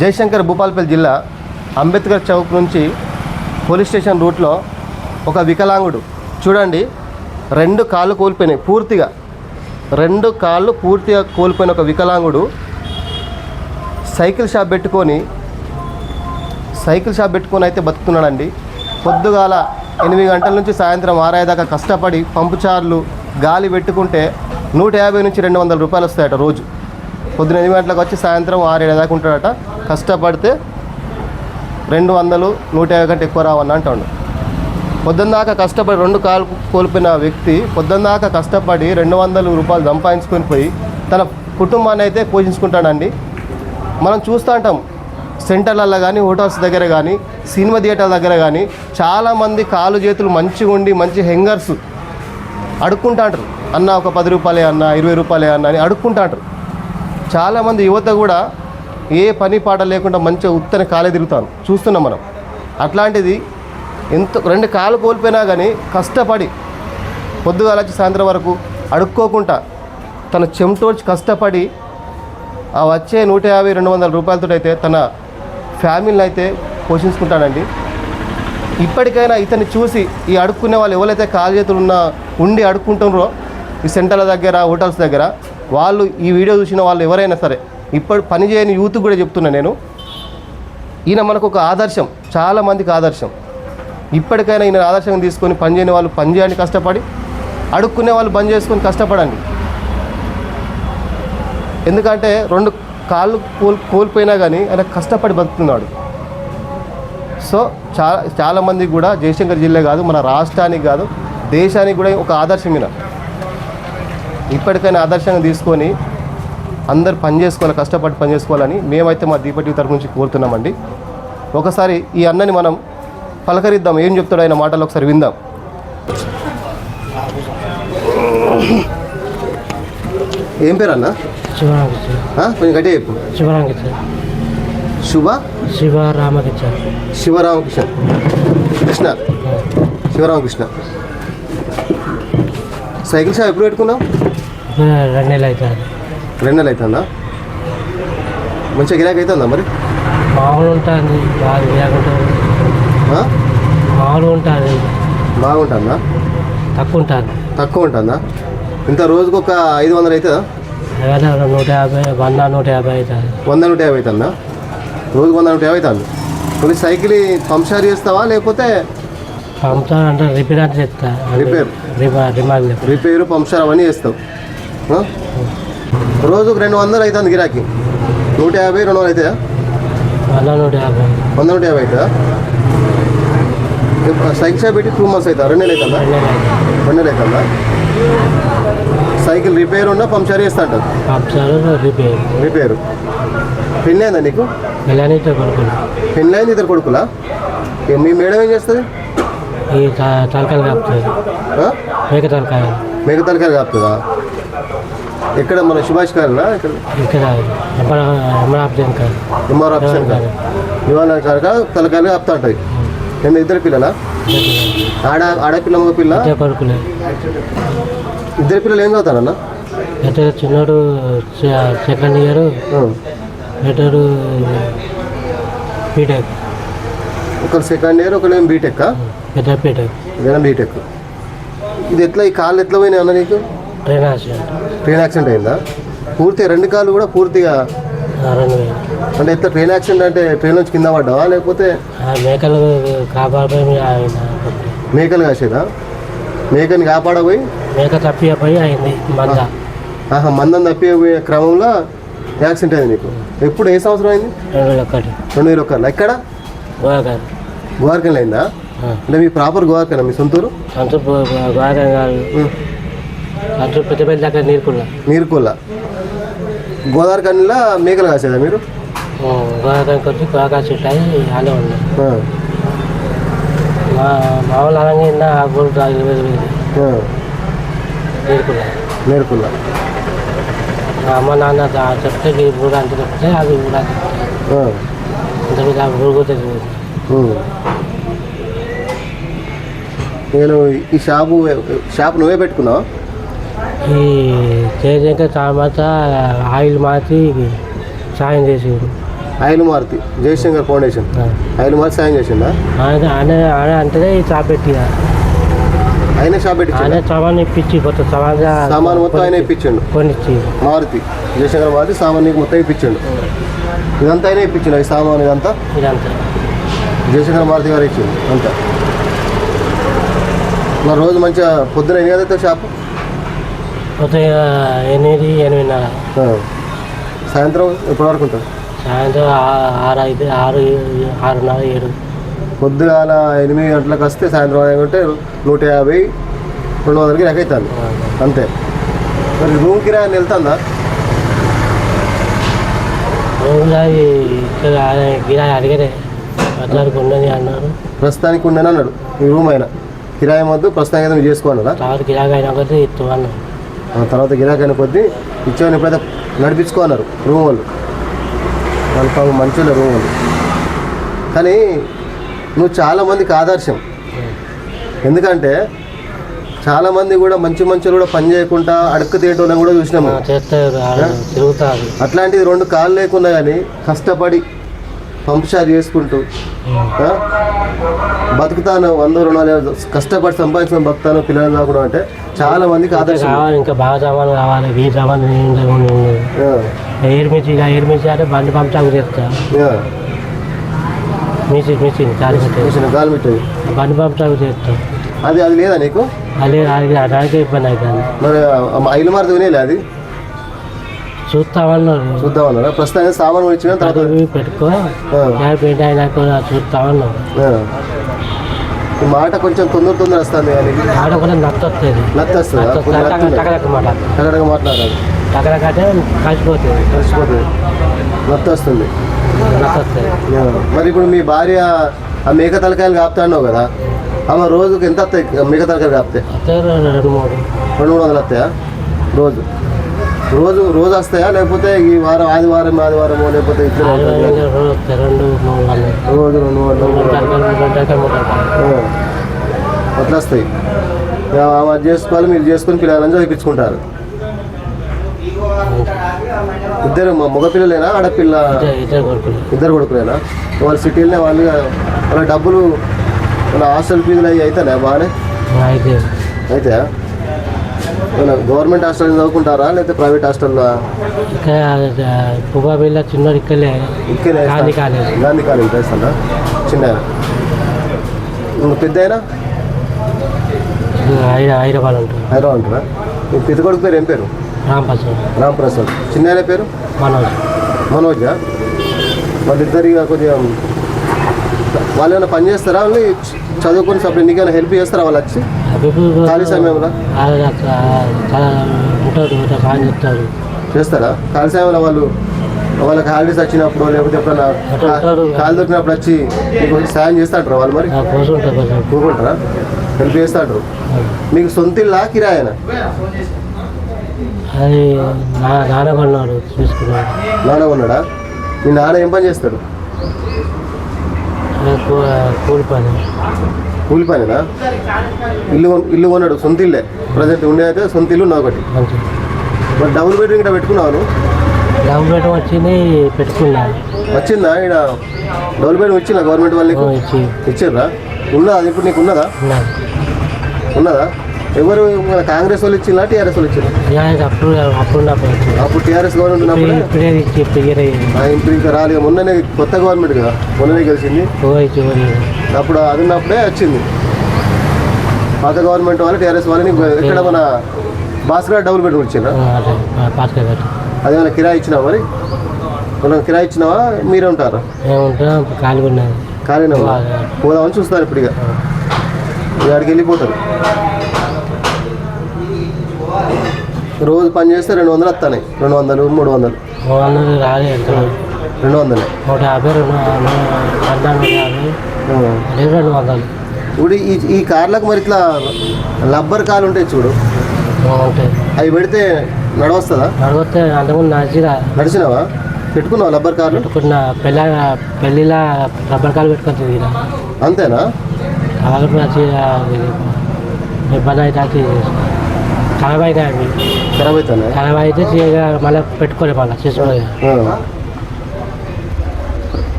జయశంకర్ భూపాల్పల్లి జిల్లా అంబేద్కర్ చౌక్ నుంచి police station రూట్లో ఒక వికలాంగుడు. చూడండి రెండు కాళ్ళు కోల్పోయినాయి పూర్తిగా. రెండు కాళ్ళు పూర్తిగా కోల్పోయిన ఒక వికలాంగుడు సైకిల్ షాప్ పెట్టుకొని సైకిల్ షాప్ పెట్టుకొని అయితే బతుకుతున్నాడండి. పొద్దుగాల ఎనిమిది గంటల నుంచి సాయంత్రం ఆరాయేదాకా కష్టపడి పంపుచార్లు గాలి పెట్టుకుంటే నూట యాభై నుంచి రెండు వందల రూపాయలు వస్తాయట రోజు. పొద్దున ఎనిమిది గంటలకు వచ్చి సాయంత్రం ఆరేడు దాకా ఉంటాడట. కష్టపడితే రెండు వందలు నూట యాభై కంటే ఎక్కువ రావని అంటాడు. పొద్దున్న దాకా కష్టపడి రెండు కాలు కోల్పోయిన వ్యక్తి పొద్దున్న దాకా కష్టపడి రెండు వందల రూపాయలు సంపాదించుకొని పోయి తన కుటుంబాన్ని అయితే పోషించుకుంటాడండి. మనం చూస్తూ ఉంటాం సెంటర్లలో కానీ హోటల్స్ దగ్గర కానీ సినిమా థియేటర్ దగ్గర కానీ చాలామంది కాలు చేతులు మంచిగా ఉండి మంచి హెంగర్స్ అడుక్కుంటాంటారు అన్న ఒక పది రూపాయలే అన్న ఇరవై రూపాయలే అన్న అని అడుక్కుంటాంటారు చాలామంది యువత కూడా ఏ పని పాట లేకుండా మంచిగా ఉత్తని కాలే తిరుగుతాను చూస్తున్నాం మనం. అట్లాంటిది ఎంత రెండు కాలు కోల్పోయినా కానీ కష్టపడి పొద్దుగాల వచ్చి సాయంత్రం వరకు అడుక్కోకుండా తన చెమటోడ్చి కష్టపడి ఆ వచ్చే నూట యాభై రెండు వందల రూపాయలతో అయితే తన ఫ్యామిలీని అయితే పోషించుకుంటాడండి. ఇప్పటికైనా ఇతన్ని చూసి ఈ అడుక్కునే వాళ్ళు ఎవరైతే కాలు చేతులు ఉన్న ఉండి అడుక్కుంటున్నారో ఈ సెంటర్ల దగ్గర హోటల్స్ దగ్గర వాళ్ళు ఈ వీడియో చూసిన వాళ్ళు ఎవరైనా సరే ఇప్పుడు పని చేయని యూత్ కూడా చెప్తున్నా నేను. ఈయన మనకు ఒక ఆదర్శం చాలామందికి ఆదర్శం. ఇప్పటికైనా ఈయన ఆదర్శంగా తీసుకొని పని చేయని వాళ్ళు పని చేయండి కష్టపడి అడుక్కునే వాళ్ళు బంద్ చేసుకొని కష్టపడండి. ఎందుకంటే రెండు కాళ్ళు కోల్ కోల్పోయినా కానీ ఆయన కష్టపడి బతుకుతున్నాడు. సో చాలా చాలామందికి కూడా జయశంకర్ జిల్లా కాదు మన రాష్ట్రానికి కాదు దేశానికి కూడా ఒక ఆదర్శం ఈయన. ఇప్పటికైనా ఆదర్శంగా తీసుకొని అందరు పని చేసుకోవాలి కష్టపడి పని చేసుకోవాలని మేమైతే మా దీపటి తరపు నుంచి కోరుతున్నామండి. ఒకసారి ఈ అన్నని మనం పలకరిద్దాం. ఏం చెప్తాడో ఆయన మాటలు ఒకసారి విందాం. ఏం పేరు అన్న? కొంచెం గట్టిగా చెప్పు. శుభ? శివరామకృష్ణ శివరామకృష్ణ. కృష్ణ? శివరామకృష్ణ. సైకిల్ షాప్ ఎప్పుడు పెట్టుకున్నావు? రెండు నెలలు అవుతుంది. రెండు నెలలు అవుతుందా? మంచిగా గిరాకీ అవుతుందా మరి? మామూలు ఉంటుంది బాగా ఆ? మామూలు ఉంటుంది. బాగుంటుందా? తక్కువ ఉంటుంది. తక్కువ ఉంటుందా? ఇంత రోజుకు ఒక ఐదు వందలు అవుతుందా? నూట యాభై వంద నూట యాభై అవుతుంది. వంద నూట యాభై అవుతుందా? రోజుకు వంద నూట యాభై అవుతుంది. కొన్ని సైకిల్ పంప్షార్ చేస్తావా లేకపోతే పంపుతా అంటే రిపేర్ అంటే చెప్తా. రిపేర్? రిపేర్ రిపేరు పంప్షార్ అవన్నీ చేస్తావు? రోజుకు రెండు వందలు అవుతుంది గిరాకీ. నూట యాభై రెండు వందలు అవుతాయా వంద నూట యాభై అవుతుందా సైకిల్ షాప్ పెట్టి టూ మంత్స్ అవుతా రెండు నెలలు అవుతుందా రెండు నెలలు అవుతుంది సైకిల్ రిపేర్ ఉన్నా పంప్షార్ చేస్తా రిపేర్. రిపేరు. పెళ్ళి అయిందా నీకు? పెళ్ళి అయింది ఇద్దరు కొడుకులా? మీ మేడం ఏం చేస్తుంది? తలకాయలు కాపుతుంది? మేక తలకాయలు మేక తలకాయలు కాపుతుందా? ఎక్కడ మన సుభాష్ గారునా? ఇక్కడ ఇక్కడ ఎమ్మడ ఎమ్మడ ఆప్షన్ కాదు ఎంఆర్ ఆప్షన్ కాదు ఇవాళ కనుక తలకాయలు కాపుతా ఉంటుంది నేను ఇద్దరు పిల్లలా? ఆడ ఆడపిల్ల మగ పిల్ల? ఇద్దరు పిల్లలు ఏం చదువుతారన్న? అయితే చిన్నోడు సెకండ్ ఇయర్ పెద్దోడు బీటెక్ ఒకరు సెకండ్ ఇయర్ ఒకరు ఏం బీటెక్ బీటెక్ బీటెక్ ఇది ఎట్లా ఈ కాళ్ళు ఎట్లా పోయినాయి అన్న నీకు? ట్రైన్ యాక్సిడెంట్ ట్రైన్ యాక్సిడెంట్ అయిందా? పూర్తిగా రెండు కాళ్ళు కూడా పూర్తిగా రెండు అంటే ఎట్లా ట్రైన్ యాక్సిడెంట్ అంటే ట్రైన్ నుంచి కింద పడ్డావా? లేకపోతే మేకలు కాపాడిపోయి మేకలు కాసేదా? మేకని కాపాడబోయి? మేక తప్పిపోయి అయింది మంద. ఆహా మందం తప్పిపోయే క్రమంలో యాక్సిడెంట్ అయింది నీకు. ఎప్పుడు ఏ సంవత్సరం అయింది? రెండు వేల ఒకటి. రెండు వేల ఒకళ్ళు ఎక్కడ? గోవార్కన్ అయిందా? అంటే మీ ప్రాపర్ గోవార్కనా మీ సొంతూరు? సంతూర్ గోవాగారు కాదు దగ్గర నీరుకోల గోదావరికన్లా మేకలు కాసేదా మీరు? గోవాగారికి వచ్చి గోవాగా చెట్టు అయి అలా ఉన్నాయి. ఆ, మా మామూలు అలాగే ఆ గోడు ఇరవై అమ్మ నాన్న చెప్తే ఈ ఊరు అంత చెప్తే అది అంత. ఆ, ఊరు కూడా. నేను ఈ షాపు షాప్ నువ్వే పెట్టుకున్నావా? ఈ చేసాక తర్వాత ఆయిల్ మార్చి సాయం చేసేవారు ఐలు మారుతి జయశంకర్ ఫౌండేషన్. ఐలు మారుతి సాయం చేసిండా? ఆయన ఆయన ఆయన అంటేనే ఈ షాప్ పెట్టి ఆయన షాప్ ఆయన పెట్టించిండా సామాన్ ఇప్పించి కొత్త సామాన్ సామాన్ మొత్తం ఆయన ఇప్పించిండు. కొనిచ్చి. మారుతి జయశంకర్ మారుతి సామాన్ నీకు మొత్తం ఇప్పించిండు. ఇదంతా అయినా ఇప్పించిండు ఈ సామాన్ ఇదంతా? ఇదంతా. జయశంకర్ మారుతి గారు ఇచ్చిండు అంతా. మరి రోజు మంచిగా పొద్దున ఎన్ని గదితో షాప్? కొత్త ఎనిమిది ఎనిమిదిన్నర. సాయంత్రం ఎప్పటి వరకు ఉంటుంది సాయంత్రం ఆరు ఐదు ఆరు ఆరున్నర ఏడు. పొద్దుగాల ఎనిమిది గంటలకు వస్తే సాయంత్రం గంటే నూట యాభై రెండు వందలకి లెక్క అవుతుంది. అంతే. మరి రూమ్ కిరాయి వెళ్తుందా? గిరాయి అడిగరే. అట్లానికి ఉన్నది అన్నారు. ప్రస్తుతానికి ఉండని అన్నాడు ఈ రూమ్ అయినా. కిరాయి వద్దు ప్రస్తుతానికి అయితే మీరు చేసుకో అన్నాడా తర్వాత గిరాకీ అయినా కొద్దీ ఇస్తూ అన్నారు ఆ తర్వాత గిరాకీ అయిన కొద్దీ ఇచ్చేవాని ఎప్పుడైతే నడిపించుకో అన్నారు రూమ్ వాళ్ళు. వాళ్ళు పాపం మంచిగా రూమ్ వాళ్ళు. కానీ నువ్వు చాలా మందికి ఆదర్శం. ఎందుకంటే చాలా మంది కూడా మంచి మంచి కూడా పని చేయకుండా అడుక్కు తీయటం కూడా చూసినాము. అట్లాంటిది రెండు కాళ్ళు లేకుండా కానీ కష్టపడి పంపుషారు చేసుకుంటూ బతుకుతాను వంద రుణాలు కష్టపడి సంపాదించిన బతుకుతాను పిల్లలు కాకుండా అంటే చాలా మందికి ఆదర్శం. ఇంకా బాగా సామాన్ కావాలి వీటి సామాన్ ఆ, ఎయిర్ మిర్చి ఇక ఎయిర్ మిర్చి అంటే బండి పంచాకు చేస్తా. మిర్చి కాలి పెట్టేది. చూసిన కాలు పెట్టేది. బండి పంచాకు చేస్తాం. అది అది లేదా నీకు? అదే అది దానికే ఇబ్బంది అవుతుంది మరి ఐలు మారుతి వినేలే అది? చూస్తామన్నారు చూద్దామన్నారా? ప్రస్తుతానికి సామాన్ ఇచ్చిన తర్వాత పెట్టుకో. పెయింట్ అయినాక చూస్తామన్నారు మాట కొంచెం తొందర తొందర వస్తుంది ఆడ కూడా నత్త వస్తుంది నత్తి వస్తుందా మాట టకటక మాట్లాడాలి టకటక అంటే కలిసిపోతుంది. కలిసిపోతుంది. నత్తి వస్తుంది మరి ఇప్పుడు మీ భార్య ఆ మేక తలకాయలు కాపుతా అన్నావు కదా? ఆమె రోజుకి ఎంత వస్తాయి? మేక తలకాయలు కాపుతాయి వస్తే రెండు మూడు. రెండు మూడు వందలు వస్తాయా? రోజు. రోజు రోజు వస్తాయా? లేకపోతే ఈ వారం ఆదివారం ఆదివారం లేకపోతే వందలు రోజు రెండు ఆ, అట్లా వస్తాయి అది చేసుకోవాలి మీరు చేసుకుని పిల్లలని చదివించుకుంటారు ఇద్దరు మా మగ పిల్లలేనా ఆడపిల్ల ఇద్దరు ఇద్దరు కొడుకులు. ఇద్దరు కొడుకులేనా? వాళ్ళు సిటీలోనే వాళ్ళు వాళ్ళ డబ్బులు వాళ్ళ హాస్టల్ ఫీజులు అవి అవుతానే బాగానే? అయితే గవర్నమెంట్ హాస్టల్ చదువుకుంటారా లేకపోతే ప్రైవేట్ హాస్టల్లో? ఇక్కడ పువ్వా బిల్ల చిన్నోడు ఇక్కడే. ఇక్కడే గాంధీ కాలేజ్. గాంధీ కాలేజ్ వేస్తాడా చిన్న పెద్ద అయినా హైదరాబాద్ ఉంటుంది హైదరాబాద్ ఉంటారా మీ పెద్ద కొడుకు పేరు ఏం పేరు? రాంపస్వామి రామ్ ప్రసాద్ చిన్న ఆయన పేరు? మనోజ్. మనోజా? వాళ్ళిద్దరు ఇక కొంచెం వాళ్ళు ఏమైనా పని చేస్తారా? వాళ్ళు చదువుకొని సపరేట్ నీకేమైనా హెల్ప్ చేస్తారా వాళ్ళు వచ్చి? ఖాళీ సమయంలో? చేస్తారా? ఖాళీ సమయంలో వాళ్ళు వాళ్ళకి హాలిడేస్ వచ్చినప్పుడు లేకపోతే ఎప్పుడైనా అట్లా ఉంటారు. కాలు దొరికినప్పుడు వచ్చి మీకు సాయం చేస్తాంటారా వాళ్ళు మరి? కూకుంటారా? హెల్ప్ చేస్తాంటారు. మీకు సొంత ఇల్లా కిరాయనా? అది నాన్న కొన్నాడు నాన్న ఉన్నాడా మీ నాన్న ఏం పని చేస్తాడు? కూలి పని. కూలి పనినా? ఇల్లు ఇల్లు కొన్నాడు సొంత ఇల్లే. ప్రజెంట్ ఉండే అయితే సొంత ఇల్లు నా ఒకటి. మరి డబుల్ బెడ్రూమ్ ఇక్కడ పెట్టుకున్నావు నువ్వు? డబ్బు పెట్టడం వచ్చింది పెట్టుకున్నాను వచ్చిందా? ఇక్కడ డబుల్ బెడ్రూమ్ ఇచ్చిందా గవర్నమెంట్ వాళ్ళు నీకు? ఇచ్చి ఇచ్చారా ఉన్నదా? ఇప్పుడు నీకు ఉన్నదా. ఉన్నదా? ఎవరు మన కాంగ్రెస్ వాళ్ళు ఇచ్చిందా టీఆర్ఎస్ వాళ్ళు ఇచ్చిందా అది అప్పుడు అప్పుడు టీఆర్ఎస్ గవర్నమెంట్ ఉన్నప్పుడు? ఇప్పుడే ఇంకా రాలేదు. మొన్ననే కొత్త గవర్నమెంట్ కదా మొన్ననే గెలిచింది. అప్పుడు అది ఉన్నప్పుడే వచ్చింది. పాత గవర్నమెంట్ వాళ్ళు టీఆర్ఎస్ వాళ్ళని ఇక్కడ మన భాస్కర్ డబుల్ బెడ్రూమ్ ఇచ్చిందా అదేమైనా కిరాయి ఇచ్చినావా మరి? మనం కిరాయి ఇచ్చినావా? మీరే ఉంటారా? ఖాళీగా? పోదామని చూస్తారు ఇప్పుడు ఇక ఆడికి వెళ్ళిపోతారు రోజు పని చేస్తే రెండు వందలు వస్తాయి రెండు వందలు మూడు వందలు. రెండు వందలు. నూట యాభై రెండు రెండు వందలు. ఇప్పుడు ఈ ఈ కార్లకు మరి ఇట్లా లబ్బర్ కాలు ఉంటాయి చూడు. అవి పెడితే నడవస్తుందా? నడిపోతే అంతకుముందు నడిచిరా. నడిచినావా? పెట్టుకున్నావా లబ్బర్ కార్లు పెట్టుకున్న. పెళ్ళ పెళ్ళిలా రబ్బర్ కాలు పెట్టుకొని తిరిగిన. అంతేనా? అలాగే వచ్చి ఇబ్బంది అయితే అది ఖరాబ్ అయితే అవి ఖరాబ్ అవుతానే ఖరాబ్ అయితే మళ్ళీ పెట్టుకోలే మళ్ళీ చేసుకోలే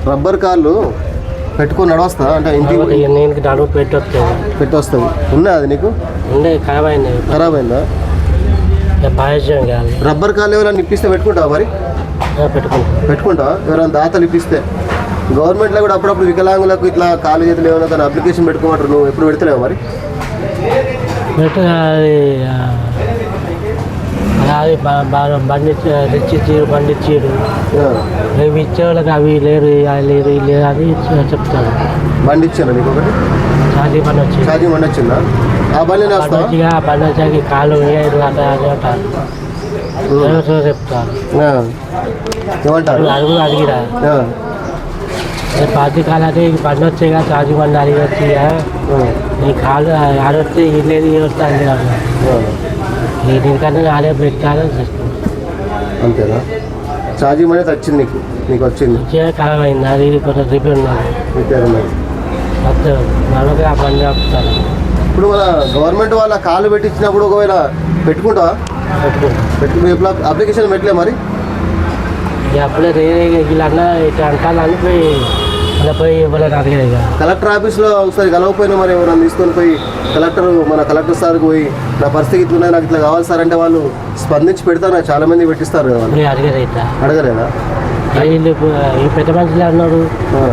రబ్బర్ కార్లు పెట్టుకొని నడవస్తా? అంటే ఇంటికి నేను నడుము పెట్టి వస్తుంది పెట్టొస్తావు. ఉన్నది అది నీకు? ఉండే ఖరాబ్ అయింది. ఖరాబ్ అయిందా? పాయసం కాదు. రబ్బర్ కార్లు ఎవరైనా ఇప్పిస్తే పెట్టుకుంటావా మరి? పెట్టుకుంటాం. పెట్టుకుంటావా? ఎవరైనా దాతలు ఇప్పిస్తే? గవర్నమెంట్లో కూడా అప్పుడప్పుడు వికలాంగులకు ఇట్లా కాలు చేతులు ఏమైనా కానీ అప్లికేషన్ పెట్టుకోమంటారు. నువ్వు ఎప్పుడు పెడతలేవు మరి? అది అది బాగా బండి ఇచ్చి- తెచ్చి ఇచ్చిర్రు బండి ఇచ్చిర్రు ఆ, అవి ఇచ్చే వాళ్ళకి అవి లేరు లేరు లేరు అని చె- చెప్తారు. బండి ఇచ్చాను నీకు ఒకటి? ఛార్జీ పని వచ్చి ఛార్జింగ్ బండి వచ్చిందా? ఆ బండి బండి వచ్చిగా బండి వచ్చాక కాళ్ళు వేయరు అట్లా అని అంటారు చెప్తారు? ఆ. ఏమంటారు? అది కూడా అడిగిరా కాలంటే ఈ బండి వచ్చాక ఛార్జీ బండి అడిగి వచ్చి నీ కాళ్ళు ఆడొస్తే ఇది లేదు ఇది వస్తే అది కాదు ఆ. ఈ దీనికన్నా ఆడే పెట్టాలని చూస్తున్నాను అంతేనా? ఛార్జింగ్ బండి అయితే వచ్చింది నీకు నీకు వచ్చింది? వచ్చే ఖరాబ్ అయింది అది కొంచెం రిపేర్ ఉన్నది. రిపేర్ ఉన్నది. మొత్తం నలభై ఆ బండి ఆపుతారు ఇప్పుడు మన గవర్నమెంట్ వాళ్ళ కాలు పెట్టించినప్పుడు ఒకవేళ పెట్టుకుంటాం. పెట్టు ఎప్పుడు అప్లికేషన్ పెట్టలే మరి? అప్పుడే వీళ్ళన్నా ఇట్లా అంటాలని పోయి అలా పోయి ఇవ్వలేదు అడిగారు ఇక. కలెక్టర్ ఆఫీస్లో ఒకసారి కలవకపోయినా మరి ఎవరైనా తీసుకొని పోయి కలెక్టర్ మన కలెక్టర్ సార్కి పోయి నా పరిస్థితి ఇట్లా ఉన్నది, నాకు ఇట్లా కావాలి సార్ అంటే వాళ్ళు స్పందించి పెడతారు? చాలా మంది పెట్టిస్తారు కదా ఇట్లా. అడగలేదా? వీళ్ళు ఇప్పుడు ఈ పెద్ద మనుషులు ఆ,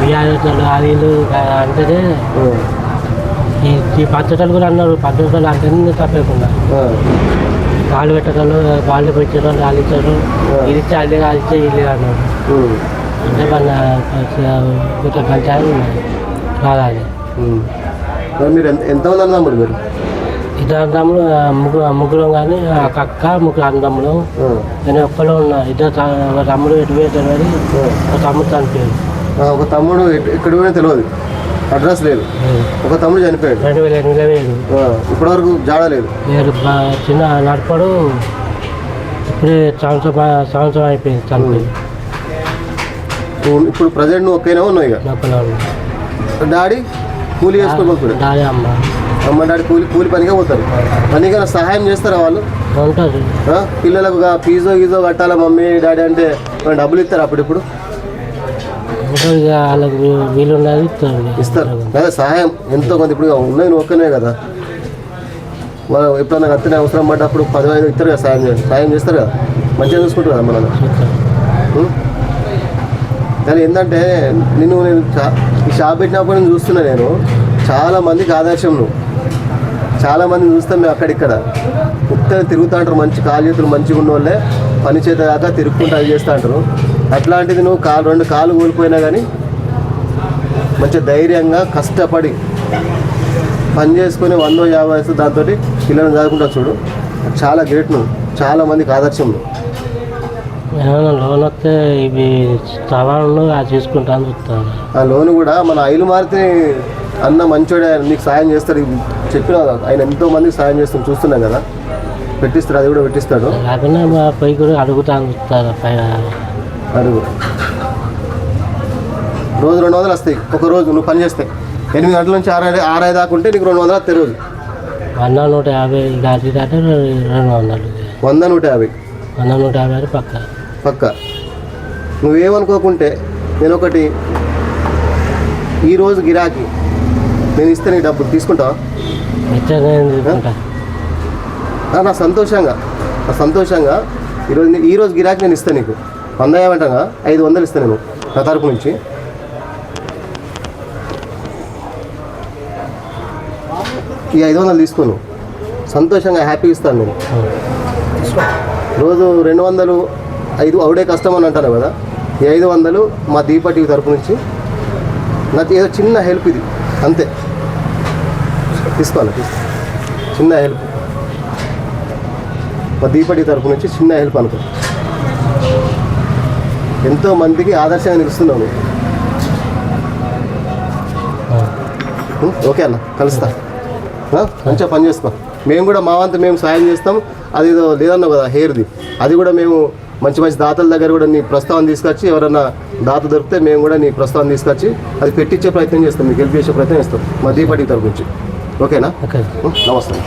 బిఆర్ఎస్లు అది ఆ, ఈ ఈ పద్ధతులు కూడా అన్నారు. పద్ధతులు అంటే తప్పకుండా. ఆ, కాళ్ళు పెట్టడం వాళ్ళు పెట్టడం వాళ్ళు ఇచ్చారు ఇది అది ఇచ్చే ఇది అన్నారు అంటే మన కొంచెం పంచాయతీ ఉన్నాయి రావాలి. మరి మీరు ఎంత ఎంతమంది అన్నదమ్ముడు మీరు? ఇద్దరు అన్నదమ్ములు ముగ్గురు ముగ్గురు కానీ ఒక అక్క ముగ్గురు అన్నదమ్ములు. నేను ఒక్కలో ఉన్నా. ఇద్దరు తమ్ముడు ఎటు పోయి తెలియదు ఒక తమ్ముడు చనిపోయాడు. ఆ, ఒక తమ్ముడు ఎక్కడ పోయినా తెలియదు అడ్రస్ లేదు. ఒక తమ్ముడు చనిపోయాడు. రెండు వేల ఎనిమిదిలో వేరు ఆ, ఇప్పటివరకు జాడ లేదు. బా- చిన్న నడపడు ఇప్పుడే సంవత్సరం సంవత్సరం అయిపోయింది చనిపోయింది నువ్వు ఇప్పుడు ప్రజెంట్ నువ్వు ఒక్కైనా ఉన్నావు ఇక? డాడీ కూలి చేసుకోబోతుడు దాని అమ్మ. అమ్మ డాడీ కూలి కూలి పనిగా పోతారు. పనికైనా సహాయం చేస్తారా వాళ్ళు? ఉంటుంది ఆ? పిల్లలకు గా- ఫీజో గీజో కట్టాలా మమ్మీ డాడీ అంటే ఏమైనా డబ్బులు ఇస్తారు అప్పుడు ఇక వాళ్ళకి వీలు ఉన్నది ఇస్తారు ఇస్తారు. అదే సహాయం ఎంతో కొంత ఇప్పుడు ఉన్నది నువ్వు ఒక్కనే కదా. వాళ్ళు ఎప్పుడన్నా కత్తిన అవసరం పడ్డప్పుడు పదివేలు ఇస్తారు కదా సాయం చేస్తారు సాయం చేస్తారు కదా. మంచిగా చూసుకుంటారు కదా మనల్ని? కానీ ఏంటంటే నిన్ను నేను చా- ఈ షాప్ పెట్టినప్పుడు నేను చూస్తున్నా నేను. చాలా మందికి ఆదర్శం నువ్వు. చాలా మందిని చూస్తాం మేము అక్కడిక్కడ. ఉత్తగా తిరుగుతూ అంటారు మంచి కాలు చేతులు మంచిగా ఉన్న వాళ్ళే పని చేత కాక తిరుక్కుంటూ అది చేస్తూ అంటారు. అట్లాంటిది నువ్వు కాలు రెండు కాలు కోల్పోయినా కానీ మంచి ధైర్యంగా కష్టపడి పని చేసుకొని వందో యాభై వస్తుంది దాంతో పిల్లల్ని చదువుకుంటా చూడు. చాలా గ్రేట్ నువ్వు. చాలా మందికి ఆదర్శం నువ్వు. లోన్ వస్తే ఇవి సవాళ్ళు అది చూసుకుంటాను చూస్తాను ఆ లోన్ కూడా మన ఐలు మారితే అన్న మంచోడే నీకు సాయం చేస్తాడు. చెప్పిన ఆయన ఎంతో మందికి సాయం చేస్తాడు చూస్తున్నాం కదా. పెట్టిస్తాడు అది కూడా పెట్టిస్తాడు. లేకుండా మా పై కూడా అడుగుతాను చూస్తాను పై అడుగు. రోజు రెండు వందలు వస్తాయి. ఒక రోజు నువ్వు పని చేస్తే. ఎనిమిది గంటల నుంచి ఆరు ఆరు ఐదు దాకా ఉంటే నీకు రెండు వందలు వస్తాయి రోజు. వంద నూట యాభై గాడి దాటే రెండు వందలు. వంద నూట యాభై. వంద నూట యాభై పక్క. పక్క. నువ్వేమనుకోకుంటే నేను ఒకటి ఈరోజు గిరాకీ. నేను ఇస్తే నీ డబ్బులు తీసుకుంటావా? నా సంతోషంగా. నా సంతోషంగా. ఈరోజు ఈరోజు గిరాకీ నేను ఇస్తాను నీకు. వంద ఏమంటాగా ఐదు వందలు ఇస్తాను నేను నా తరపు నుంచి. ఈ ఐదు వందలు తీసుకోను. సంతోషంగా హ్యాపీగా ఇస్తాను నేను. రోజు రెండు వందలు ఐదు అవుడే కష్టం అని అంటాను కదా ఈ ఐదు వందలు మా దీపటి తరపు నుంచి. నాకు ఏదో చిన్న హెల్ప్ ఇది అంతే. తీసుకోవాలి చిన్న హెల్ప్. మా దీపటి తరపు నుంచి చిన్న హెల్ప్ అనుకో. ఎంతో మందికి ఆదర్శంగా నిలుస్తున్నావు? ఓకే అన్న కలుస్తా? మంచిగా పని చేసుకో మేము కూడా మా వంతు మేము సాయం చేస్తాం. అది ఏదో లేదన్నావు కదా హెయిర్ది అది కూడా మేము మంచి మంచి దాతల దగ్గర కూడా నీ ప్రస్తావన తీసుకొచ్చి ఎవరన్నా దాత దొరికితే మేము కూడా నీ ప్రస్తావన తీసుకొచ్చి అది పెట్టించే ప్రయత్నం చేస్తాం. మీకు హెల్ప్ చేసే ప్రయత్నం చేస్తాం. మా దీపటి తరపు నుంచి. ఓకేనా? ఓకే? నమస్తే.